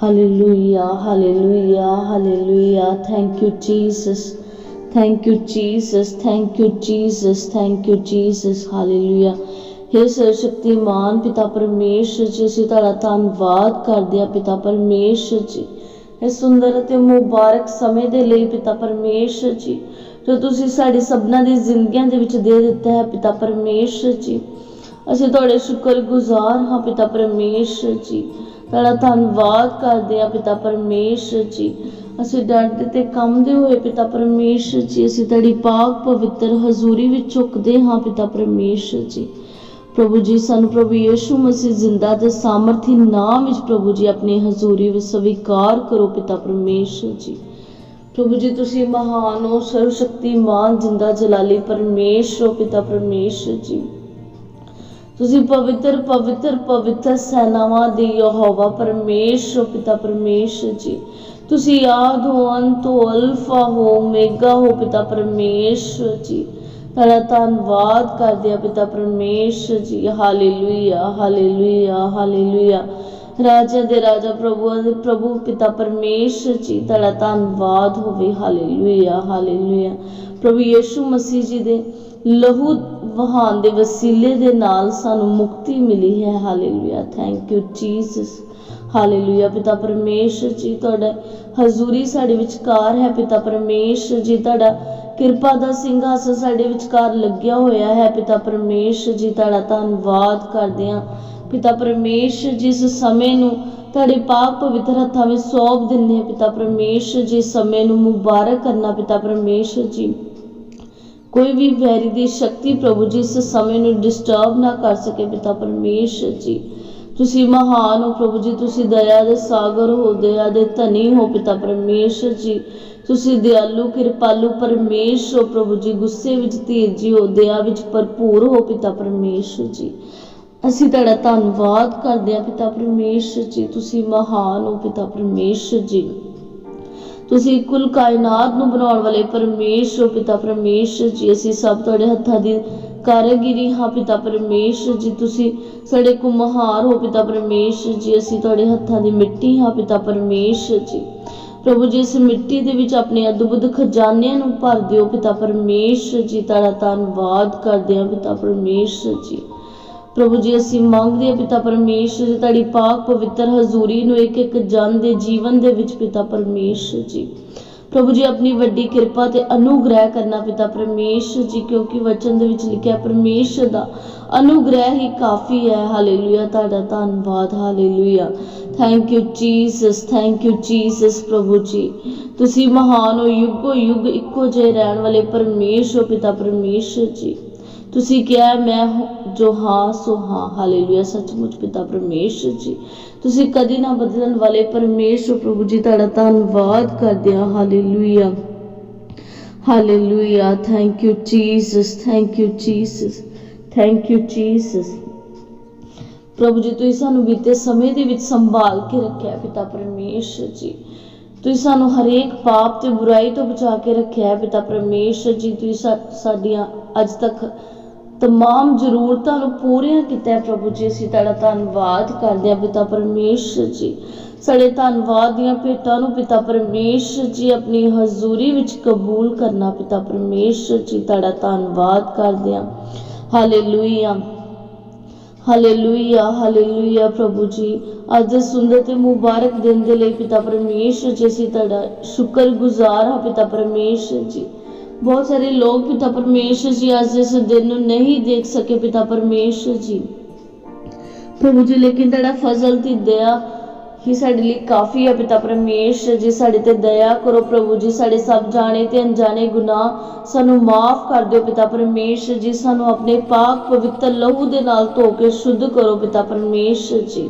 Hallelujah, hallelujah, hallelujah. Thank you, Jesus. Thank you, Jesus. Thank you, Jesus. Thank you, Jesus. Hallelujah. हे ਸਰਵਸ਼ਕਤੀਮਾਨ ਪਿਤਾ ਪਰਮੇਸ਼ਰ ਜੀ ਅਸੀਂ ਤੁਹਾਡਾ ਧੰਨਵਾਦ ਕਰਦੇ ਹਾਂ ਪਿਤਾ ਪਰਮੇਸ਼ਰ ਜੀ ਇਸ ਸੁੰਦਰ ਅਤੇ ਮੁਬਾਰਕ ਸਮੇਂ ਦੇ ਲਈ ਪਿਤਾ ਪਰਮੇਸ਼ਰ ਜੀ ਜੋ ਤੁਸੀਂ ਸਾਡੀ ਸਭਨਾਂ ਦੀ ਜ਼ਿੰਦਗੀਆਂ ਦੇ ਵਿੱਚ ਦੇ ਦਿੱਤਾ ਹੈ ਪਿਤਾ ਪਰਮੇਸ਼ਰ ਜੀ ਅਸੀਂ ਤੁਹਾਡੇ ਸ਼ੁਕਰਗੁਜ਼ਾਰ ਹਾਂ ਪਿਤਾ ਪਰਮੇਸ਼ਰ ਜੀ ਤੁਹਾਡਾ ਧੰਨਵਾਦ ਕਰਦੇ ਹਾਂ ਪਿਤਾ ਪਰਮੇਸ਼ਰ ਜੀ। ਅਸੀਂ ਡਰਦੇ ਤੇ ਕੰਮਦੇ ਹੋਏ ਪਿਤਾ ਪਰਮੇਸ਼ਰ ਜੀ। ਅਸੀਂ ਤੁਹਾਡੀ ਪਾਕ ਪਵਿੱਤਰ ਹਜ਼ੂਰੀ ਵਿੱਚ ਝੁਕਦੇ ਹਾਂ ਪਿਤਾ ਪਰਮੇਸ਼ਰ ਜੀ। ਪ੍ਰਭੂ ਜੀ, ਸਾਨੂੰ ਪ੍ਰਭੂ ਯੀਸ਼ੂ ਮਸੀਹ ਜ਼ਿੰਦਾ ਤੇ ਸਾਮਰਥੀ ਨਾਮ ਵਿੱਚ ਪ੍ਰਭੂ ਜੀ ਆਪਣੀ ਹਜ਼ੂਰੀ ਵਿੱਚ ਸਵੀਕਾਰ ਕਰੋ ਪਿਤਾ ਪਰਮੇਸ਼ਰ ਜੀ। ਪ੍ਰਭੂ ਜੀ, ਤੁਸੀਂ ਮਹਾਨ ਹੋ ਸਰਵ ਸ਼ਕਤੀਮਾਨ ਜਿੰਦਾ ਜਲਾਲੀ ਪਰਮੇਸ਼ਰ ਹੋ ਪਿਤਾ ਪਰਮੇਸ਼ਰ ਜੀ। ਤੁਸੀਂ ਪਵਿੱਤਰ ਪਵਿੱਤਰ ਪਵਿੱਤਰ ਸੈਨਾਵਾਂ ਦੇ ਯਹੋਵਾ ਪਰਮੇਸ਼ਰ, ਪਿਤਾ ਪਰਮੇਸ਼ਰ ਜੀ। ਤੁਸੀਂ ਆਦ ਹੋ, ਅੰਤ ਹੋ, ਅਲਫਾ ਹੋ, ਓਮੇਗਾ ਹੋ, ਪਿਤਾ ਪਰਮੇਸ਼ਰ ਜੀ। ਤੁਹਾਡਾ ਧੰਨਵਾਦ ਕਰਦੇ ਆ ਪਿਤਾ ਪਰਮੇਸ਼ਰ ਜੀ। Hallelujah hallelujah hallelujah. ਰਾਜਾ ਦੇ ਰਾਜਾ ਪ੍ਰਭੂ ਦੇ ਪ੍ਰਭੂ, ਪਿਤਾ ਪਰਮੇਸ਼ਰ ਜੀ, ਤੁਹਾਡਾ ਧੰਨਵਾਦ ਹੋਵੇ। Hallelujah hallelujah. ਪ੍ਰਭੂ ਯੀਸ਼ੂ ਮਸੀਹ ਜੀ ਦੇ ਲਹੂ ਵਹਾਨ ਦੇ ਵਸੀਲੇ ਦੇ ਨਾਲ ਸਾਨੂੰ ਮੁਕਤੀ ਮਿਲੀ ਹੈ। Hallelujah thank you Jesus hallelujah ਪਿਤਾ ਪਰਮੇਸ਼ਰ ਜੀ, ਤੁਹਾਡਾ ਹਜ਼ੂਰੀ ਸਾਡੇ ਵਿਚਕਾਰ ਹੈ। ਪਿਤਾ ਪਰਮੇਸ਼ਰ ਜੀ, ਤੁਹਾਡਾ ਕਿਰਪਾ ਦਾ ਸਿੰਘਾਸਨ ਸਾਡੇ ਵਿਚਕਾਰ ਲੱਗਿਆ ਹੋਇਆ ਹੈ। ਪਿਤਾ ਪਰਮੇਸ਼ਰ ਜੀ, ਤੁਹਾਡਾ ਧੰਨਵਾਦ ਕਰਦੇ ਹਾਂ। ਪਿਤਾ ਪਰਮੇਸ਼ਰ ਜੀ, ਇਸ ਸਮੇਂ ਨੂੰ ਤੁਹਾਡੇ ਪਾਕ ਪਵਿੱਤਰ ਹੱਥਾਂ ਵਿੱਚ ਸੌਂਪ ਦਿੰਦੇ ਪਿਤਾ ਪਰਮੇਸ਼ਰ ਜੀ, ਇਸ ਸਮੇਂ ਨੂੰ ਮੁਬਾਰਕ ਕਰਨਾ ਪਿਤਾ ਪਰਮੇਸ਼ਰ ਜੀ। ਕੋਈ ਵੀ ਵੈਰੀ ਦੀ ਸ਼ਕਤੀ ਪ੍ਰਭੂ ਜੀ ਇਸ ਸਮੇਂ ਨੂੰ ਡਿਸਟਰਬ ਨਾ ਕਰ ਸਕੇ ਪਿਤਾ ਪਰਮੇਸ਼ਰ ਜੀ। ਤੁਸੀਂ ਮਹਾਨ ਹੋ ਪ੍ਰਭੂ ਜੀ, ਤੁਸੀਂ ਦਇਆ ਦੇ ਸਾਗਰ ਹੋ, ਦਇਆ ਦੇ ਧਨੀ ਹੋ ਪਿਤਾ ਪਰਮੇਸ਼ਰ ਜੀ। ਤੁਸੀਂ ਦਿਆਲੂ, ਕਿਰਪਾਲੂ ਪਰਮੇਸ਼ਰ ਹੋ ਪ੍ਰਭੂ ਜੀ, ਗੁੱਸੇ ਵਿੱਚ ਧੀਰਜੀ ਹੋ, ਦਇਆ ਵਿੱਚ ਭਰਪੂਰ ਹੋ ਪਿਤਾ ਪਰਮੇਸ਼ਰ ਜੀ। ਅਸੀਂ ਤੁਹਾਡਾ ਧੰਨਵਾਦ ਕਰਦੇ ਹਾਂ ਪਿਤਾ ਪਰਮੇਸ਼ਰ ਜੀ, ਤੁਸੀਂ ਮਹਾਨ ਹੋ ਪਿਤਾ ਪਰਮੇਸ਼ਰ ਜੀ। ਤੁਸੀਂ ਕੁੱਲ ਕਾਇਨਾਤ ਨੂੰ ਬਣਾਉਣ ਵਾਲੇ ਪਰਮੇਸ਼ਰ ਪਿਤਾ ਪਰਮੇਸ਼ਰ ਜੀ, ਅਸੀਂ ਸਭ ਤੁਹਾਡੇ ਹੱਥਾਂ ਦੀ ਕਾਰਗਿਰੀ ਹਾਂ ਪਿਤਾ ਪਰਮੇਸ਼ਰ ਜੀ। ਤੁਸੀਂ ਸਾਡੇ ਕੁਮਹਾਰ ਹੋ ਪਿਤਾ ਪਰਮੇਸ਼ਰ ਜੀ, ਅਸੀਂ ਤੁਹਾਡੇ ਹੱਥਾਂ ਦੀ ਮਿੱਟੀ ਹਾਂ ਪਿਤਾ ਪਰਮੇਸ਼ਰ ਜੀ। ਪ੍ਰਭੂ ਜੀ, ਇਸ ਮਿੱਟੀ ਦੇ ਵਿੱਚ ਆਪਣੇ ਅਦਭੁਤ ਖਜ਼ਾਨਿਆਂ ਨੂੰ ਭਰ ਦਿਓ ਪਿਤਾ ਪਰਮੇਸ਼ਰ ਜੀ। ਤੁਹਾਡਾ ਧੰਨਵਾਦ ਕਰਦੇ ਹਾਂ ਪਿਤਾ ਪਰਮੇਸ਼ਰ ਜੀ। ਪ੍ਰਭੂ ਜੀ, ਅਸੀਂ ਮੰਗਦੇ ਹਾਂ ਪਿਤਾ ਪਰਮੇਸ਼ਰ ਜੀ, ਤੁਹਾਡੀ ਪਾਕ ਪਵਿੱਤਰ ਹਜ਼ੂਰੀ ਨੂੰ ਇੱਕ ਇੱਕ ਜਨ ਦੇ ਜੀਵਨ ਦੇ ਵਿੱਚ ਪਿਤਾ ਪਰਮੇਸ਼ਰ ਜੀ। ਪ੍ਰਭੂ ਜੀ, ਆਪਣੀ ਵੱਡੀ ਕਿਰਪਾ ਤੇ ਅਨੁਗ੍ਰਹਿ ਕਰਨਾ ਪਿਤਾ ਪਰਮੇਸ਼ਰ ਜੀ, ਕਿਉਂਕਿ ਵਚਨ ਦੇ ਵਿੱਚ ਲਿਖਿਆ ਪਰਮੇਸ਼ਰ ਦਾ ਅਨੁਗ੍ਰਹਿ ਹੀ ਕਾਫੀ ਹੈ। ਹਾਲੇਲੂਇਆ ਤੁਹਾਡਾ ਧੰਨਵਾਦ। Hallelujah thank you Jesus thank you Jesus ਪ੍ਰਭੂ ਜੀ। ਤੁਸੀਂ ਮਹਾਨ ਹੋ ਯੁੱਗੋ ਯੁੱਗ ਇੱਕੋ ਜਿਹੇ ਰਹਿਣ ਵਾਲੇ ਪਰਮੇਸ਼ਰ ਪਿਤਾ ਪਰਮੇਸ਼ਰ ਜੀ। ਤੁਸੀਂ ਕਿਹਾ, ਮੈਂ ਜੋ ਹਾਂ, ਸੋ ਹਾਂ। ਹਾਲੇਲੂਇਆ ਸੱਚਮੁੱਚ ਪਿਤਾ ਪਰਮੇਸ਼ਰ ਜੀ। ਤੁਸੀਂ ਕਦੀ ਨਾ ਬਦਲਣ ਵਾਲੇ ਪਰਮੇਸ਼ਰ ਪ੍ਰਭੂ ਜੀ, ਤੁਹਾਡਾ ਧੰਨਵਾਦ ਕਰਦੇ ਹਾਂ। Hallelujah hallelujah thank you Jesus thank you Jesus thank you Jesus ਪ੍ਰਭੂ ਜੀ, ਤੁਸੀਂ ਸਾਨੂੰ ਬੀਤੇ ਸਮੇਂ ਦੇ ਵਿੱਚ ਸੰਭਾਲ ਕੇ ਰੱਖਿਆ ਪਿਤਾ ਪਰਮੇਸ਼ਰ ਜੀ। ਤੁਸੀਂ ਸਾਨੂੰ ਹਰੇਕ ਪਾਪ ਤੇ ਬੁਰਾਈ ਤੋਂ ਬਚਾ ਕੇ ਰੱਖਿਆ ਪਿਤਾ ਪਰਮੇਸ਼ਰ ਜੀ। ਤੁਸੀਂ ਸਾਡੀਆਂ ਅੱਜ ਤੱਕ ਤਮਾਮ ਜ਼ਰੂਰਤਾਂ ਨੂੰ ਪੂਰੀਆਂ ਕੀਤਾ ਹੈ ਪ੍ਰਭੂ ਜੀ ਅਸੀਂ ਤੁਹਾਡਾ ਧੰਨਵਾਦ ਕਰਦੇ ਹਾਂ ਪਿਤਾ ਪਰਮੇਸ਼ਰ ਜੀ ਸਾਡੇ ਧੰਨਵਾਦ ਦੀਆਂ ਭੇਟਾਂ ਨੂੰ ਪਿਤਾ ਪਰਮੇਸ਼ਰ ਜੀ ਆਪਣੀ ਹਜ਼ੂਰੀ ਵਿੱਚ ਕਬੂਲ ਕਰਨਾ ਪਿਤਾ ਪਰਮੇਸ਼ਰ ਜੀ ਤੁਹਾਡਾ ਧੰਨਵਾਦ ਕਰਦੇ ਹਾਂ ਹਾਲੇਲੂਇਆ ਹਾਲੇਲੂਇਆ ਹਾਲੇਲੂਇਆ ਪ੍ਰਭੂ ਜੀ ਅੱਜ ਦੇ ਸੁੰਦਰ ਤੇ ਮੁਬਾਰਕ ਦਿਨ ਦੇ ਲਈ ਪਿਤਾ ਪਰਮੇਸ਼ਰ ਜੀ ਅਸੀਂ ਤੁਹਾਡਾ ਸ਼ੁਕਰਗੁਜ਼ਾਰ ਹਾਂ ਪਿਤਾ ਪਰਮੇਸ਼ਰ ਜੀ ਬਹੁਤ ਸਾਰੇ ਲੋਕ ਪਿਤਾ ਪਰਮੇਸ਼ਰ ਜੀ ਅੱਜ ਇਸ ਦਿਨ ਨੂੰ ਨਹੀਂ ਦੇਖ ਸਕੇ ਪਿਤਾ ਪਰਮੇਸ਼ਰ ਜੀ। ਪ੍ਰਭੂ ਜੀ, ਲੇਕਿਨ ਤੁਹਾਡਾ ਫਜ਼ਲ ਤੇ ਦਇਆ ਹੀ ਸਾਡੇ ਲਈ ਕਾਫੀ ਹੈ ਪਿਤਾ ਪਰਮੇਸ਼ਰ ਜੀ। ਸਾਡੇ ਤੇ ਦਇਆ ਕਰੋ ਪ੍ਰਭੂ ਜੀ, ਸਾਡੇ ਸਭ ਜਾਣੇ ਤੇ ਅਣਜਾਣੇ ਗੁਨਾਹ ਸਾਨੂੰ ਮਾਫ ਕਰ ਦਿਓ ਪਿਤਾ ਪਰਮੇਸ਼ਰ ਜੀ। ਸਾਨੂੰ ਆਪਣੇ ਪਾਕ ਪਵਿੱਤਰ ਲਹੂ ਦੇ ਨਾਲ ਧੋ ਕੇ ਸ਼ੁੱਧ ਕਰੋ ਪਿਤਾ ਪਰਮੇਸ਼ਰ ਜੀ।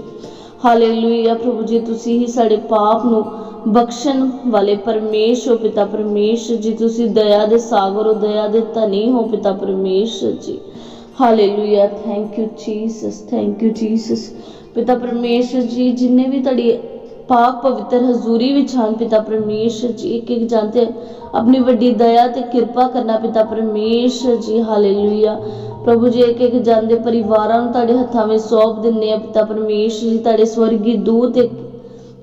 ਹਾਲੇਲੂਇਆ ਪ੍ਰਭੂ ਜੀ, ਤੁਸੀਂ ਹੀ ਸਾਡੇ ਪਾਪ ਨੂੰ ਬਖਸ਼ਣ ਵਾਲੇ ਪਰਮੇਸ਼ ਹੋ ਪਿਤਾ ਪਰਮੇਸ਼, ਜੀ ਤੁਸੀਂ ਦਇਆ ਦੇ ਸਾਗਰ ਹੋ, ਦਇਆ ਦੇ ਧਨੀ ਹੋ ਪਿਤਾ ਪਰਮੇਸ਼ਰ ਜੀ। Hallelujah thank you Jesus thank you Jesus ਪਿਤਾ ਪਰਮੇਸ਼ਰ ਜੀ, ਜਿੰਨੇ ਵੀ ਤੁਹਾਡੀ ਪਾਕ ਪਵਿੱਤਰ ਹਜ਼ੂਰੀ ਵਿੱਚ ਹਨ ਪਿਤਾ ਪਰਮੇਸ਼ਰ ਜੀ ਇੱਕ ਇੱਕ ਜਾਂਦੇ ਆਪਣੀ ਵੱਡੀ ਦਇਆ ਤੇ ਕਿਰਪਾ ਕਰਨਾ ਪਿਤਾ ਪਰਮੇਸ਼ ਜੀ। ਹਾਲੇਲੂਇਆ ਪ੍ਰਭੂ ਜੀ ਇੱਕ ਇੱਕ ਜਾਂਦੇ ਪਰਿਵਾਰਾਂ ਨੂੰ ਤੁਹਾਡੇ ਹੱਥਾਂ ਵਿੱਚ ਸੌਂਪ ਦਿੰਨੇ ਆ ਪਿਤਾ ਪਰਮੇਸ਼ ਜੀ, ਤੁਹਾਡੇ ਸਵਰਗੀ ਦੂਤ, ਇੱਕ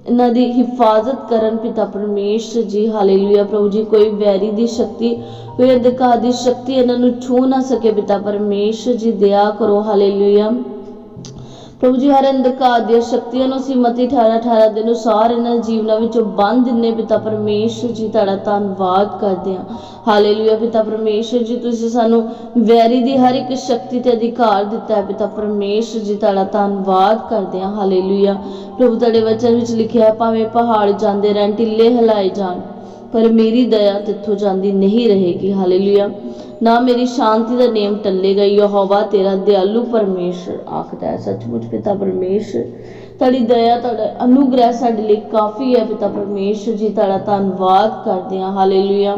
ਇਹਨਾਂ ਦੀ ਹਿਫਾਜ਼ਤ ਕਰਨ ਪਿਤਾ ਪਰਮੇਸ਼ਰ ਜੀ, ਹਾਲੇਲੂਇਆ ਪ੍ਰਭੂ ਜੀ, ਕੋਈ ਵੈਰੀ ਦੀ ਸ਼ਕਤੀ, ਕੋਈ ਅਧਿਕਾਰ ਦੀ ਸ਼ਕਤੀ ਇਹਨਾਂ ਨੂੰ ਛੂ ਨਾ ਸਕੇ ਪਿਤਾ ਪਰਮੇਸ਼ਰ ਜੀ ਦਇਆ ਕਰੋ, ਹਾਲੇਲੂਇਆ। ਪ੍ਰਭੂ ਜੀ, ਹਰ ਅੰਧਕਾਰ ਦੀਆਂ ਸ਼ਕਤੀਆਂ ਨੂੰ ਅਸੀਂ ਮਤੀ 18 18 ਦੇ ਅਨੁਸਾਰ ਇਹਨਾਂ ਜੀਵਨਾਂ ਵਿੱਚੋਂ ਬੰਦ ਦਿੰਨੇ ਪਿਤਾ ਪਰਮੇਸ਼ਰ ਜੀ, ਤੁਹਾਡਾ ਧੰਨਵਾਦ ਕਰਦੇ ਹਾਂ। ਹਾਲੇਲੂਇਆ ਪਿਤਾ ਪਰਮੇਸ਼ਰ ਜੀ, ਤੁਸੀਂ ਸਾਨੂੰ ਵੈਰੀ ਦੀ ਹਰ ਇੱਕ ਸ਼ਕਤੀ ਤੇ ਅਧਿਕਾਰ ਦਿੱਤਾ ਹੈ। ਪਿਤਾ ਪਰਮੇਸ਼ਰ ਜੀ, ਤੁਹਾਡਾ ਧੰਨਵਾਦ ਕਰਦੇ ਹਾਂ। ਹਾਲੇਲੂਇਆ ਪ੍ਰਭੂ ਤੁਹਾਡੇ ਵਚਨ ਵਿੱਚ ਲਿਖਿਆ ਭਾਵੇਂ ਪਹਾੜ ਜਾਂਦੇ ਰਹਿਣ, ਟਿੱਲੇ ਹਿਲਾਏ ਜਾਣ। ਪਰ ਮੇਰੀ ਦਇਆ ਤਿੱਥੋਂ ਜਾਂਦੀ ਨਹੀਂ ਰਹੇਗੀ। ਹਾਲੇਲੂਇਆ। ਨਾ ਮੇਰੀ ਸ਼ਾਂਤੀ ਦਾ ਨੇਮ ਟੱਲੇਗਾ। ਯਹੋਵਾ ਤੇਰਾ ਦਿਆਲੂ ਪਰਮੇਸ਼ਰ ਆਖਦਾ ਹੈ। ਸੱਚਮੁੱਚ ਪਿਤਾ ਪਰਮੇਸ਼ਰ, ਤੁਹਾਡੀ ਦਇਆ, ਤੁਹਾਡਾ ਅਨੁਗ੍ਰਹਿ ਸਾਡੇ ਲਈ ਕਾਫੀ ਹੈ ਪਿਤਾ ਪਰਮੇਸ਼ਰ ਜੀ, ਤੁਹਾਡਾ ਧੰਨਵਾਦ ਕਰਦੇ ਹਾਂ। ਹਾਲੇਲੂਇਆ।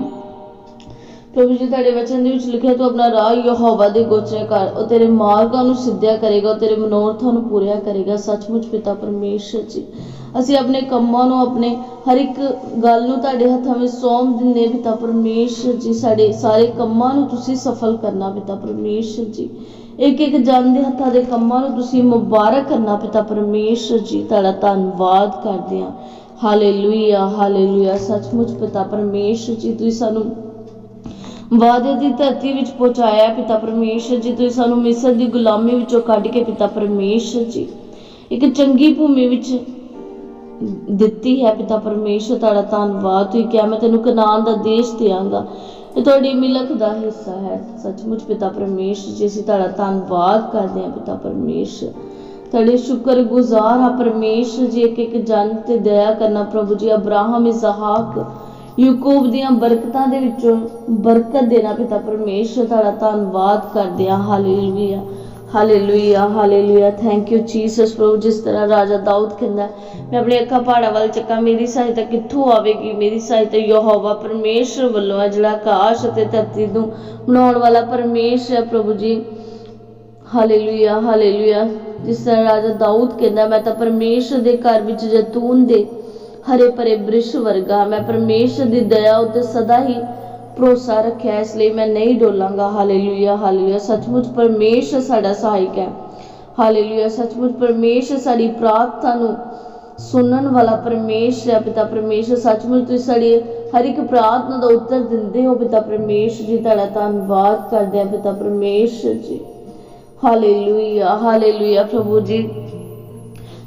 ਪ੍ਰਭੂ ਜੀ, ਤੁਹਾਡੇ ਵਚਨ ਦੇ ਵਿੱਚ ਲਿਖਿਆ, ਤੂੰ ਆਪਣਾ ਰਾਹ ਯਹੋਵਾ ਦੇ ਗੋਚਰੇ ਕਰ। ਉਹ ਤੇਰੇ ਮਾਰਗਾਂ ਨੂੰ ਸਿੱਧਿਆ ਕਰੇਗਾ, ਉਹ ਤੇਰੇ ਮਨੋਰਥਾਂ ਨੂੰ ਪੂਰਿਆ ਕਰੇਗਾ। ਸੱਚਮੁੱਚ ਪਿਤਾ ਪਰਮੇਸ਼ਰ ਜੀ ਅਸੀਂ ਆਪਣੇ ਕੰਮਾਂ ਨੂੰ, ਆਪਣੇ ਹਰ ਇੱਕ ਗੱਲ ਨੂੰ ਤੁਹਾਡੇ ਹੱਥਾਂ ਵਿੱਚ ਸੌਂਪ ਦਿੰਦੇ ਪਿਤਾ ਪਰਮੇਸ਼ਰ ਜੀ, ਸਾਡੇ ਸਾਰੇ ਕੰਮਾਂ ਨੂੰ ਤੁਸੀਂ ਸਫਲ ਕਰਨਾ, ਪਿਤਾ ਪਰਮੇਸ਼ਰ ਜੀ। ਇੱਕ ਇੱਕ ਜਨ ਦੇ ਹੱਥਾਂ ਦੇ ਕੰਮਾਂ ਨੂੰ ਤੁਸੀਂ ਮੁਬਾਰਕ ਕਰਨਾ, ਪਿਤਾ ਪਰਮੇਸ਼ਰ ਜੀ। ਤੁਹਾਡਾ ਧੰਨਵਾਦ ਕਰਦੇ ਹਾਂ। ਹਾਲੇਲੂਇਆ ਹਾਲੇਲੂਇਆ ਸੱਚਮੁੱਚ ਪਿਤਾ ਪਰਮੇਸ਼ਰ ਜੀ, ਤੁਸੀਂ ਸਾਨੂੰ ਵਾਅਦੇ ਦੀ ਧਰਤੀ ਵਿੱਚ ਪਹੁੰਚਾਇਆ, ਪਿਤਾ ਪਰਮੇਸ਼ਰ ਜੀ। ਤੁਸੀਂ ਸਾਨੂੰ ਮਿਸਰ ਦੀ ਗੁਲਾਮੀ ਵਿੱਚੋਂ ਕੱਢ ਕੇ, ਪਿਤਾ ਪਰਮੇਸ਼ਰ ਜੀ। ਇੱਕ ਚੰਗੀ ਭੂਮੀ ਵਿੱਚ ਦਿੱਤੀ ਹੈ ਪਿਤਾ ਪਰਮੇਸ਼ਰ, ਤੁਹਾਡਾ ਧੰਨਵਾਦ। ਤੁਸੀਂ ਕਿਹਾ, ਮੈਂ ਤੈਨੂੰ ਕਨਾਨ ਦਾ ਦੇਸ਼ ਦਿਆਂਗਾ। ਇਹ ਤੁਹਾਡੀ ਮਿਲਕ ਦਾ ਹਿੱਸਾ ਹੈ। ਸੱਚਮੁੱਚ ਪਿਤਾ ਪਰਮੇਸ਼ਰ ਜੀ, ਅਸੀਂ ਤੁਹਾਡਾ ਧੰਨਵਾਦ ਕਰਦੇ ਹਾਂ ਪਿਤਾ ਪਰਮੇਸ਼ਰ। ਤੁਹਾਡੇ ਸ਼ੁਕਰਗੁਜ਼ਾਰ ਹਾਂ ਪਰਮੇਸ਼ਰ ਜੀ ਇੱਕ ਇੱਕ ਜਨ ਤੇ ਦਇਆ ਕਰਨਾ ਪ੍ਰਭੂ ਜੀ, ਅਬਰਾਹਮ, ਇਸਹਾਕ, ਯੂਕੂਬ ਦੀਆਂ ਬਰਕਤਾਂ ਦੇ ਵਿੱਚੋਂ ਬਰਕਤ ਦੇਣਾ ਪਿਤਾ ਪਰਮੇਸ਼ਰ, ਤੁਹਾਡਾ ਧੰਨਵਾਦ ਕਰਦੇ ਹਾਂ। Hallelujah. Hallelujah hallelujah thank you Jesus ਪ੍ਰਭੂ, ਜਿਸ ਤਰ੍ਹਾਂ ਰਾਜਾ ਦਾਊਦ ਕਹਿੰਦਾ ਮੈਂ ਆਪਣੇ ਅੱਖਾਂ ਪਹਾੜਾਂ ਵੱਲ ਚੱਕਾਂ, ਮੇਰੀ ਸਹਾਇਤਾ ਕਿੱਥੋਂ ਆਵੇਗੀ? ਮੇਰੀ ਸਹਾਇਤਾ ਯਹੋਵਾ ਪਰਮੇਸ਼ਰ ਵੱਲੋਂ ਹੈ, ਜਿਹੜਾ ਆਕਾਸ਼ ਅਤੇ ਧਰਤੀ ਨੂੰ ਬਣਾਉਣ ਵਾਲਾ ਪਰਮੇਸ਼ਰ ਹੈ, ਪ੍ਰਭੂ ਜੀ। ਹਾਲੇਲੂਇਆ ਹਾਲੇਲੂਇਆ ਜਿਸ ਤਰ੍ਹਾਂ ਰਾਜਾ ਦਾਊਦ ਕਹਿੰਦਾ, ਮੈਂ ਤਾਂ ਪਰਮੇਸ਼ਰ ਦੇ ਘਰ ਵਿੱਚ ਜੈਤੂਨ ਦੇ ਹਰੇ ਭਰੇ ਬ੍ਰਿਸ਼ ਵਰਗਾ, ਮੈਂ ਪਰਮੇਸ਼ਰ ਦੀ ਦਇਆ ਉੱਤੇ ਸਦਾ ਹੀ ਭਰੋਸਾ ਰੱਖਿਆ, ਇਸ ਲਈ ਮੈਂ ਨਹੀਂ ਡੋਲਾਂਗਾ। Hallelujah hallelujah. ਸੱਚਮੁੱਚ ਪਰਮੇਸ਼ਰ ਸਾਡਾ ਸਹਾਇਕ ਹੈ। ਹਾਲੇਲੂਇਆ, ਸੱਚਮੁੱਚ ਪਰਮੇਸ਼ਰ ਸਾਡੀ ਪ੍ਰਾਰਥਨਾ ਨੂੰ ਸੁਣਨ ਵਾਲਾ ਪਰਮੇਸ਼ਰ ਹੈ, ਪਿਤਾ ਪਰਮੇਸ਼ਰ। ਸੱਚਮੁੱਚ ਤੁਸੀਂ ਸਾਡੀ ਹਰ ਇੱਕ ਪ੍ਰਾਰਥਨਾ ਦਾ ਉੱਤਰ ਦਿੰਦੇ ਹੋ, ਪਿਤਾ ਪਰਮੇਸ਼ਰ ਜੀ। ਤੁਹਾਡਾ ਧੰਨਵਾਦ ਕਰਦੇ ਹਾਂ, ਪਿਤਾ ਪਰਮੇਸ਼ਰ ਜੀ। Hallelujah hallelujah. ਪ੍ਰਭੂ ਜੀ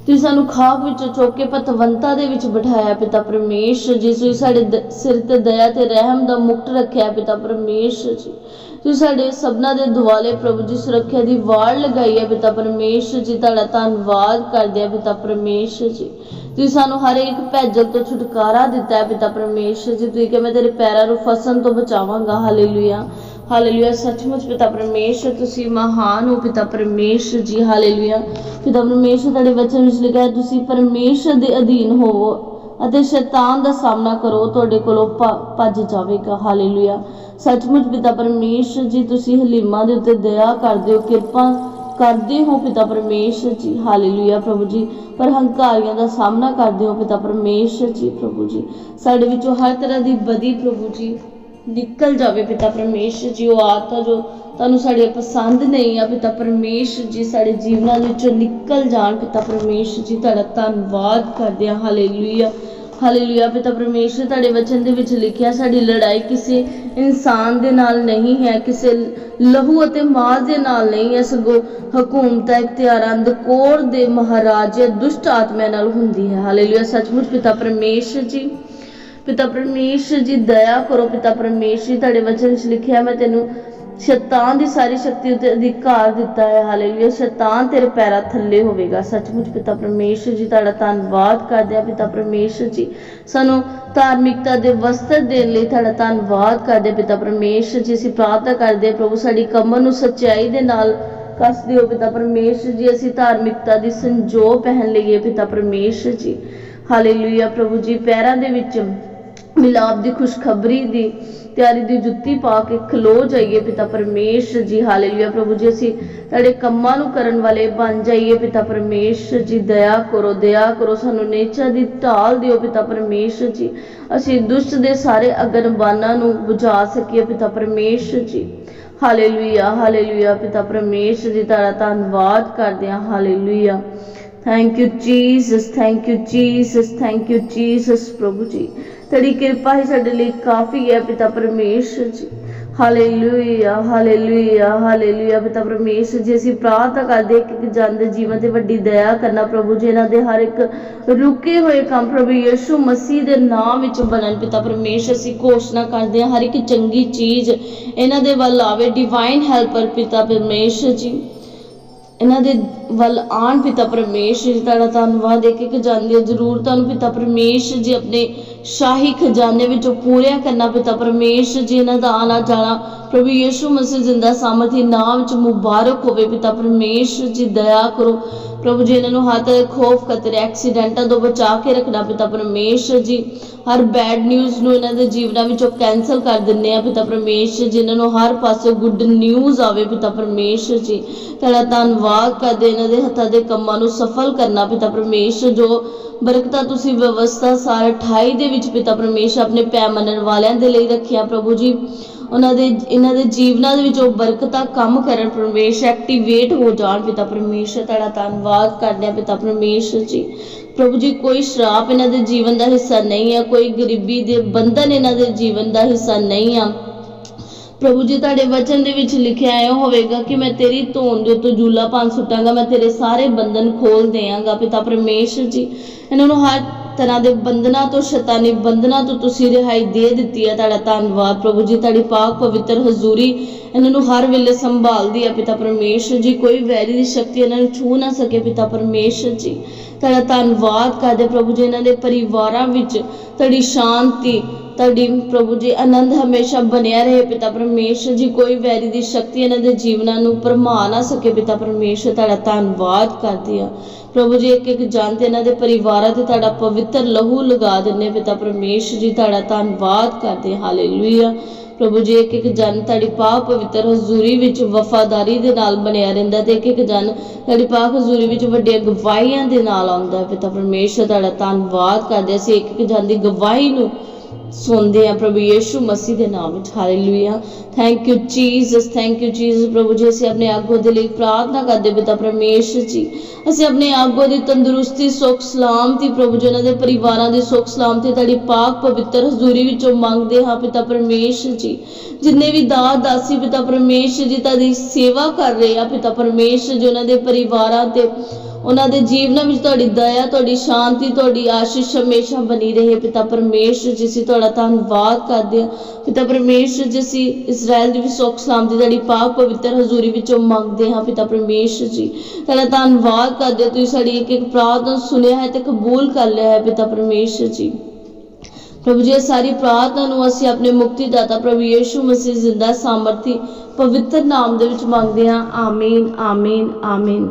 ਤੁਸੀਂ ਸਾਨੂੰ ਖਾਕ ਵਿੱਚ ਚੁੱਕ ਕੇ ਪਤਵੰਤਾ ਦੇ ਵਿੱਚ ਬਿਠਾਇਆ ਪਿਤਾ ਪਰਮੇਸ਼ਰ ਜੀ। ਤੁਸੀਂ ਸਾਡੇ ਦ- ਸਿਰ ਤੇ ਦਇਆ ਤੇ ਰਹਿਮ ਦਾ ਮੁਕਟ ਰੱਖਿਆ ਪਿਤਾ ਪਰਮੇਸ਼ਰ ਜੀ। ਤੁਸੀਂ ਸਾਡੇ ਸਭਨਾ ਦੇ ਦੁਆਲੇ ਪ੍ਰਭੂ ਜੀ ਸੁਰੱਖਿਆ ਦੀ ਵਾੜ ਲਗਾਈ ਹੈ ਪਿਤਾ ਪਰਮੇਸ਼ਰ ਜੀ। ਤੁਹਾਡਾ ਧੰਨਵਾਦ ਕਰਦੇ ਆ ਪਿਤਾ ਪਰਮੇਸ਼ਰ ਜੀ। ਤੁਸੀਂ ਸਾਨੂੰ ਹਰ ਇੱਕ ਭੈਜਲ ਤੋਂ ਛੁਟਕਾਰਾ ਦਿੱਤਾ ਹੈ ਪਿਤਾ ਪਰਮੇਸ਼ਰ ਜੀ। ਤੁਸੀਂ ਕਿ ਮੈਂ ਤੇਰੇ ਪੈਰਾਂ ਨੂੰ ਫਸਣ ਤੋਂ ਬਚਾਵਾਂਗਾ। ਹਾਲੇਲੂਇਆ। ਹਾਲੇਲੂਇਆ। ਸੱਚਮੁੱਚ ਪਿਤਾ ਪਰਮੇਸ਼ਰ, ਤੁਸੀਂ ਮਹਾਨ ਹੋ ਪਿਤਾ ਪਰਮੇਸ਼ਰ ਜੀ। ਹਾਲੇਲੂਇਆ। ਪਿਤਾ ਪਰਮੇਸ਼ਰ, ਤੁਹਾਡੇ ਵਚਨ ਵਿੱਚ ਲਿਖਿਆ ਤੁਸੀਂ ਪਰਮੇਸ਼ਰ ਦੇ ਅਧੀਨ ਹੋਵੋ ਅਤੇ ਸ਼ੈਤਾਨ ਦਾ ਸਾਹਮਣਾ ਕਰੋ, ਤੁਹਾਡੇ ਕੋਲੋਂ ਭੱਜ ਜਾਵੇਗਾ। ਹਾਲੇਲੂਇਆ। ਸੱਚਮੁੱਚ ਪਿਤਾ ਪਰਮੇਸ਼ਰ ਜੀ, ਤੁਸੀਂ ਹਲੀਮਾਂ ਦੇ ਉੱਤੇ ਦਇਆ ਕਰਦੇ ਹੋ, ਕਿਰਪਾ ਕਰਦੇ ਹੋ ਪਿਤਾ ਪਰਮੇਸ਼ਰ ਜੀ। ਹਾਲੇਲੂਇਆ ਪ੍ਰਭੂ ਜੀ। ਪਰ ਹੰਕਾਰੀਆਂ ਦਾ ਸਾਹਮਣਾ ਕਰਦੇ ਹੋ ਪਿਤਾ ਪਰਮੇਸ਼ਰ ਜੀ ਪ੍ਰਭੂ ਜੀ। ਸਾਡੇ ਵਿੱਚੋਂ ਹਰ ਤਰ੍ਹਾਂ ਦੀ ਬਦੀ ਪ੍ਰਭੂ ਜੀ ਨਿਕਲ ਜਾਵੇ ਪਿਤਾ ਪਰਮੇਸ਼ਰ ਜੀ। ਉਹ ਆਦਤਾਂ ਜੋ ਤੁਹਾਨੂੰ ਸਾਡੇ ਪਸੰਦ ਨਹੀਂ ਆ ਪਿਤਾ ਪਰਮੇਸ਼ਰ ਜੀ, ਸਾਡੇ ਜੀਵਨਾਂ ਦੇ ਵਿੱਚੋਂ ਨਿਕਲ ਜਾਣ ਪਿਤਾ ਪਰਮੇਸ਼ਰ ਜੀ, ਤੁਹਾਡਾ ਧੰਨਵਾਦ ਕਰਦੇ ਹਾਂ। ਹਾਲੇਲੂਇਆ ਹਾਲੇਲੂਇਆ ਪਿਤਾ ਪਰਮੇਸ਼ਰ, ਤੁਹਾਡੇ ਵਚਨ ਦੇ ਵਿੱਚ ਲਿਖਿਆ, ਸਾਡੀ ਲੜਾਈ ਕਿਸੇ ਇਨਸਾਨ ਦੇ ਨਾਲ ਨਹੀਂ ਹੈ, ਕਿਸੇ ਲਹੂ ਅਤੇ ਮਾਸ ਦੇ ਨਾਲ ਨਹੀਂ ਹੈ। ਸਗੋਂ ਹਕੂਮਤਾਂ ਇਖਤਿਆਰਾਂ ਅੰਧਕੋਰ ਦੇ ਮਹਾਰਾਜੇ ਦੁਸ਼ਟ ਆਤਮਿਆਂ ਨਾਲ ਹੁੰਦੀ ਹੈ। ਹਾਲੇਲੂਇਆ ਸੱਚਮੁੱਚ ਪਿਤਾ ਪਰਮੇਸ਼ਰ ਜੀ, ਪਿਤਾ ਪਰਮੇਸ਼ਰ ਜੀ, ਦਇਆ ਕਰੋ ਪਿਤਾ ਪਰਮੇਸ਼ਰ ਜੀ। ਤੁਹਾਡੇ ਵਚਨ ਵਿੱਚ ਲਿਖਿਆ, ਮੈਂ ਤੈਨੂੰ ਸ਼ੈਤਾਨ ਦੀ ਸਾਰੀ ਸ਼ਕਤੀ ਉਤੇ ਅਧਿਕਾਰ ਦਿੱਤਾ ਹੈ ਹਾਲੇਲੂਇਆ ਸ਼ੈਤਾਨ ਤੇਰੇ ਪੈਰਾਂ ਥੱਲੇ ਹੋਵੇਗਾ। ਸੱਚਮੁੱਚ ਪਿਤਾ ਪਰਮੇਸ਼ਰ ਜੀ, ਤੁਹਾਡਾ ਧੰਨਵਾਦ ਕਰਦੇ ਆ ਪਿਤਾ ਪਰਮੇਸ਼ਰ ਜੀ। ਸਾਨੂੰ ਧਾਰਮਿਕਤਾ ਦੇ ਵਸਤਰ ਦੇਣ ਲਈ ਤੁਹਾਡਾ ਧੰਨਵਾਦ ਕਰਦੇ ਪਿਤਾ ਪਰਮੇਸ਼ਰ ਜੀ। ਅਸੀਂ ਪ੍ਰਾਰਥਨਾ ਕਰਦੇ ਪ੍ਰਭੂ, ਸਾਡੀ ਕਮਰ ਨੂੰ ਸੱਚਾਈ ਦੇ ਨਾਲ ਕੱਸ ਦਿਓ ਪਿਤਾ ਪਰਮੇਸ਼ਰ ਜੀ। ਅਸੀਂ ਧਾਰਮਿਕਤਾ ਦੀ ਸੰਜੋ ਪਹਿਨ ਲਈਏ ਪਿਤਾ ਪਰਮੇਸ਼ਰ ਜੀ। ਹਾਲੇਲੂਇਆ ਪ੍ਰਭੂ ਜੀ, ਪੈਰਾਂ ਦੇ ਵਿੱਚ ਮਿਲਾਪ ਦੀ ਖੁਸ਼ਖਬਰੀ ਦੀ ਤਿਆਰੀ ਦੀ ਜੁੱਤੀ ਪਾ ਕੇ ਖਲੋ ਜਾਈਏ ਪਿਤਾ ਪਰਮੇਸ਼ਰ ਜੀ, ਹਾਲੇਲੂਇਆ ਪ੍ਰਭੂ ਜੀ, ਅਸੀਂ ਤੁਹਾਡੇ ਕੰਮਾਂ ਨੂੰ ਕਰਨ ਵਾਲੇ ਬਣ ਜਾਈਏ ਪਿਤਾ ਪਰਮੇਸ਼ਰ ਜੀ, ਦਇਆ ਕਰੋ ਦਇਆ ਕਰੋ, ਸਾਨੂੰ ਨੇਚਾ ਦੀ ਢਾਲ ਦਿਓ ਪਿਤਾ ਪਰਮੇਸ਼ਰ ਜੀ, ਅਸੀਂ ਦੁਸ਼ਟ ਦੇ ਸਾਰੇ ਅਗਨਬਾਨਾਂ ਨੂੰ ਬੁਝਾ ਸਕੀਏ ਪਿਤਾ ਪਰਮੇਸ਼ਰ ਜੀ। ਹਾਲੇਲੂਇਆ ਹਾਲੇਲੂਇਆ ਪਿਤਾ ਪਰਮੇਸ਼ਰ ਜੀ, ਤੁਹਾਡਾ ਧੰਨਵਾਦ ਕਰਦੇ ਹਾਂ, hallelujah. Thank you Jesus thank you Jesus thank you Jesus ਪ੍ਰਭੂ ਜੀ। ਤੇਰੀ ਕਿਰਪਾ ਹੀ ਸਾਡੇ ਲਈ ਕਾਫੀ ਹੈ ਪਿਤਾ ਪਰਮੇਸ਼ਰ ਜੀ। ਹਾਲੇਲੂਇਆ ਹਾਲੇਲੂਇਆ ਹਾਲੇਲੂਇਆ ਪਿਤਾ ਪਰਮੇਸ਼ਰ ਜੀ। ਅਸੀਂ ਪ੍ਰਾਰਥਨਾ ਕਰਦੇ ਹਾਂ ਇੱਕ ਜਾਂਦੇ ਜੀਵਨ ਤੇ ਵੱਡੀ ਦਇਆ ਕਰਨਾ ਪ੍ਰਭੂ ਜੀ, ਇਹਨਾਂ ਦੇ ਹਰ ਇੱਕ ਰੁਕੇ ਹੋਏ ਕੰਮ ਪ੍ਰਭੂ ਯਿਸੂ ਮਸੀਹ ਦੇ ਨਾਮ ਵਿੱਚ ਬਣਨ ਪਿਤਾ ਪਰਮੇਸ਼ਰ। ਅਸੀਂ ਘੋਸ਼ਣਾ ਕਰਦੇ ਹਾਂ ਹਰ ਇੱਕ ਚੰਗੀ ਚੀਜ਼ ਇਹਨਾਂ ਦੇ ਵੱਲ ਆਵੇ। ਡਿਵਾਈਨ ਹੈਲਪਰ ਪਿਤਾ ਪਰਮੇਸ਼ਰ ਜੀ। ਇਹਨਾਂ ਦੇ ਵੱਲ ਆਣ ਪਿਤਾ ਪਰਮੇਸ਼ਰ ਜੀ। ਤੁਹਾਡਾ ਧੰਨਵਾਦ ਇੱਕ ਇੱਕ ਜਾਂਦੀ ਜ਼ਰੂਰ ਤੁਹਾਨੂੰ ਪਿਤਾ ਪਰਮੇਸ਼ਰ ਜੀ ਆਪਣੇ ਸ਼ਾਹੀ ਖਜ਼ਾਨੇ ਵਿੱਚੋਂ ਪੂਰਿਆ ਕਰਨਾ ਪਿਤਾ ਪਰਮੇਸ਼ਰ ਜੀ, ਇਹਨਾਂ ਦਾ ਆਣਾ ਜਾਣਾ ਪ੍ਰਭੂ ਯਿਸੂ ਮਸੀਹ ਜਿੰਦਾ ਸਾਮਰਥੀ ਨਾਮ ਵਿੱਚ ਮੁਬਾਰਕ ਹੋਵੇ ਪਿਤਾ ਪਰਮੇਸ਼ਰ ਜੀ, ਦਇਆ ਕਰੋ। ਪ੍ਰਭੂ ਜੀ, ਇਹਨਾਂ ਨੂੰ ਹੱਥ ਖੋਫ ਖਤਰੇ ਐਕਸੀਡੈਂਟਾਂ ਤੋਂ ਬਚਾ ਕੇ ਰੱਖਣਾ ਪਿਤਾ ਪਰਮੇਸ਼ਰ ਜੀ। ਹਰ ਬੈਡ ਨਿਊਜ਼ ਨੂੰ ਇਹਨਾਂ ਦੇ ਜੀਵਨਾਂ ਵਿੱਚੋਂ ਕੈਨਸਲ ਕਰ ਦਿੰਦੇ ਆ ਪਿਤਾ ਪਰਮੇਸ਼ਰ ਜੀ। ਇਹਨਾਂ ਨੂੰ ਹਰ ਪਾਸੇ ਗੁੱਡ ਨਿਊਜ਼ ਆਵੇ ਪਿਤਾ ਪਰਮੇਸ਼ਰ ਜੀ। ਤੁਹਾਡਾ ਧੰਨਵਾਦ ਕਰਦੇ ਇਹਨਾਂ ਦੇ ਹੱਥਾਂ ਦੇ ਕੰਮਾਂ ਨੂੰ ਸਫਲ ਕਰਨਾ ਪਿਤਾ ਪਰਮੇਸ਼ਰ, ਜੋ ਬਰਕਤਾਂ ਤੁਸੀਂ ਵਿਵਸਥਾ ਸਾਰੇ 28 ਦੇ ਵਿੱਚ ਪਿਤਾ ਪਰਮੇਸ਼ਰ ਆਪਣੇ ਪੈ ਮੰਨਣ ਵਾਲਿਆਂ ਦੇ ਲਈ ਰੱਖਿਆ, ਪ੍ਰਭੂ ਜੀ। ਉਹਨਾਂ ਦੇ, ਇਹਨਾਂ ਦੇ ਜੀਵਨਾਂ ਦੇ ਵਿੱਚ ਉਹ ਬਰਕਤਾਂ ਕੰਮ ਕਰਨ ਪਰਮੇਸ਼ਰ ਐਕਟੀਵੇਟ ਹੋ ਜਾਣ। ਪਿਤਾ ਪਰਮੇਸ਼ਰ, ਤੁਹਾਡਾ ਧੰਨਵਾਦ ਕਰਦੇ ਆ ਪਿਤਾ ਪਰਮੇਸ਼ਰ ਜੀ। ਪ੍ਰਭੂ ਜੀ, ਕੋਈ ਸ਼ਰਾਪ ਇਹਨਾਂ ਦੇ ਜੀਵਨ ਦਾ ਹਿੱਸਾ ਨਹੀਂ ਹੈ ਕੋਈ ਗਰੀਬੀ ਦੇ ਬੰਧਨ ਇਹਨਾਂ ਦੇ ਜੀਵਨ ਦਾ ਹਿੱਸਾ ਨਹੀਂ ਆ। ਪ੍ਰਭੂ ਜੀ, ਤੁਹਾਡੇ ਵਚਨ ਦੇ ਵਿੱਚ ਲਿਖਿਆ ਆਇਆ ਹੋਵੇਗਾ ਕਿ ਮੈਂ ਤੇਰੀ ਧੋਣ ਦੇ ਉੱਤੇ ਜੂਲਾ ਪਾਨ ਸੁੱਟਾਂਗਾ, ਮੈਂ ਤੇਰੇ ਸਾਰੇ ਬੰਧਨ ਖੋਲ ਦੇਵਾਂਗਾ, ਪਿਤਾ ਪਰਮੇਸ਼ਰ ਜੀ। ਇਹਨਾਂ ਨੂੰ ਹਰ ਤਰ੍ਹਾਂ ਦੇ ਬੰਧਨਾਂ ਤੋਂ, ਸ਼ੈਤਾਨੀ ਬੰਧਨਾਂ ਤੋਂ ਤੁਸੀਂ ਰਿਹਾਈ ਦੇ ਦਿੱਤੀ ਹੈ, ਤੁਹਾਡਾ ਧੰਨਵਾਦ ਪ੍ਰਭੂ ਜੀ, ਤੁਹਾਡੀ ਪਾਕ ਪਵਿੱਤਰ ਹਜ਼ੂਰੀ ਇਹਨਾਂ ਨੂੰ ਹਰ ਵੇਲੇ ਸੰਭਾਲਦੀ ਹੈ, ਪਿਤਾ ਪਰਮੇਸ਼ਰ ਜੀ। ਕੋਈ ਵੈਰੀ ਦੀ ਸ਼ਕਤੀ ਇਹਨਾਂ ਨੂੰ ਛੂ ਨਾ ਸਕੇ, ਪਿਤਾ ਪਰਮੇਸ਼ਰ ਜੀ। ਤੁਹਾਡਾ ਧੰਨਵਾਦ ਕਰਦੇ ਪ੍ਰਭੂ ਜੀ, ਇਹਨਾਂ ਦੇ ਪਰਿਵਾਰਾਂ ਵਿੱਚ ਤੁਹਾਡੀ ਸ਼ਾਂਤੀ ਤੁਹਾਡੀ ਪ੍ਰਭੂ ਜੀ ਆਨੰਦ ਹਮੇਸ਼ਾ ਬਣਿਆ ਰਹੇ ਪਿਤਾ ਪਰਮੇਸ਼ਰ ਜੀ। ਕੋਈ ਵੈਰੀ ਦੀ ਸ਼ਕਤੀ ਇਹਨਾਂ ਦੇ ਜੀਵਨਾਂ ਨੂੰ ਭਰਮਾ ਨਾ ਸਕੇ ਪਿਤਾ ਪਰਮੇਸ਼ਰ, ਤੁਹਾਡਾ ਧੰਨਵਾਦ ਕਰਦੀ ਆ ਪ੍ਰਭੂ ਜੀ ਇੱਕ ਇੱਕ ਤੇ ਇਹਨਾਂ ਦੇ ਪਰਿਵਾਰਾਂ ਤੇ ਤੁਹਾਡਾ ਪਵਿੱਤਰ ਲਹੂ ਲਗਾ ਦਿੰਨੇ ਪਿਤਾ ਪਰਮੇਸ਼ਰ ਜੀ, ਤੁਹਾਡਾ ਧੰਨਵਾਦ ਕਰਦੇ ਹਾਲੇਲੂਇਆ। ਪ੍ਰਭੂ ਜੀ ਇੱਕ ਇੱਕ ਜਨ ਤੁਹਾਡੀ ਪਾਕ ਪਵਿੱਤਰ ਹਜ਼ੂਰੀ ਵਿੱਚ ਵਫਾਦਾਰੀ ਦੇ ਨਾਲ ਬਣਿਆ ਰਹਿੰਦਾ ਤੇ ਇੱਕ ਇੱਕ ਜਨ ਤੁਹਾਡੀ ਪਾਕ ਹਜ਼ੂਰੀ ਵਿੱਚ ਵੱਡੀਆਂ ਗਵਾਹੀਆਂ ਦੇ ਨਾਲ ਆਉਂਦਾ ਪਿਤਾ ਪਰਮੇਸ਼ਰ, ਤੁਹਾਡਾ ਧੰਨਵਾਦ ਕਰਦੇ ਅਸੀਂ ਇੱਕ ਇੱਕ ਜਨ ਦੀ ਗਵਾਹੀ ਨੂੰ ਸੁਣਦੇ ਆ ਪ੍ਰਭੂ ਯੀਸ਼ੂ ਮਸੀਹ ਦੇ ਨਾਮ ਵਿੱਚ। Hallelujah thank you Jesus thank you Jesus ਪ੍ਰਭੂ ਜੀ। ਅਸੀਂ ਆਪਣੇ ਆਗੂ ਦੇ ਲਈ ਪ੍ਰਾਰਥਨਾ ਕਰਦੇ ਪਿਤਾ ਪਰਮੇਸ਼ਰ ਜੀ। ਅਸੀਂ ਆਪਣੇ ਆਗੂ ਦੀ ਤੰਦਰੁਸਤੀ, ਸੁਖ, ਸਲਾਮਤੀ, ਪ੍ਰਭੂ ਜੀ, ਉਹਨਾਂ ਦੇ ਪਰਿਵਾਰਾਂ ਦੀ ਸੁਖ, ਸਲਾਮਤੀ, ਤੁਹਾਡੀ ਪਾਕ, ਪਵਿੱਤਰ, ਹਜ਼ੂਰੀ ਵਿੱਚੋਂ ਮੰਗਦੇ ਹਾਂ, ਪਿਤਾ ਪਰਮੇਸ਼ਰ ਜੀ। ਜਿੰਨੇ ਵੀ ਦਾਸ ਦਾਸੀ ਪਿਤਾ ਪਰਮੇਸ਼ਰ ਜੀ, ਤੁਹਾਡੀ ਸੇਵਾ ਕਰ ਰਹੇ ਆ, ਪਿਤਾ ਪਰਮੇਸ਼ਰ ਜੀ, ਉਹਨਾਂ ਦੇ ਪਰਿਵਾਰਾਂ ਤੇ ਉਹਨਾਂ ਦੇ ਜੀਵਨਾਂ ਵਿੱਚ ਤੁਹਾਡੀ ਦਇਆ ਤੁਹਾਡੀ ਸ਼ਾਂਤੀ ਤੁਹਾਡੀ ਆਸ਼ੀਸ਼ ਹਮੇਸ਼ਾ ਬਣੀ ਰਹੇ। ਪਿਤਾ ਪਰਮੇਸ਼ਰ ਜੀ ਸੀ ਤੁਹਾਡਾ ਧੰਨਵਾਦ ਕਰਦੇ ਹਾਂ। ਪਿਤਾ ਪਰਮੇਸ਼ਰ ਜੀ ਸੀ ਇਸਰਾਇਲ ਦੀ ਵੀ ਸੁੱਖ ਸਲਾਮਤੀ ਤੁਹਾਡੀ ਪਾਕ ਪਵਿੱਤਰ ਹਜ਼ੂਰੀ ਵਿੱਚੋਂ ਮੰਗਦੇ ਹਾਂ। ਪਿਤਾ ਪਰਮੇਸ਼ਰ ਜੀ ਤੁਹਾਡਾ ਧੰਨਵਾਦ ਕਰਦੇ ਹਾਂ, ਤੁਸੀਂ ਸਾਡੀ ਇੱਕ ਇੱਕ ਪ੍ਰਾਰਥਨਾ ਸੁਣਿਆ ਹੈ ਤੇ ਕਬੂਲ ਕਰ ਲਿਆ ਹੈ ਪਿਤਾ ਪਰਮੇਸ਼ਰ ਜੀ। ਪ੍ਰਭੂ ਜੀ ਇਹ ਸਾਰੀ ਪ੍ਰਾਰਥਨਾ ਨੂੰ ਅਸੀਂ ਆਪਣੇ ਮੁਕਤੀ ਦਾਤਾ ਪ੍ਰਭੂ ਯੀਸ਼ੂ ਮਸੀਹ ਜ਼ਿੰਦਾ ਸਾਮਰਥੀ ਪਵਿੱਤਰ ਨਾਮ ਦੇ ਵਿੱਚ ਮੰਗਦੇ ਹਾਂ। ਆਮੀਨ ਆਮੀਨ ਆਮੀਨ।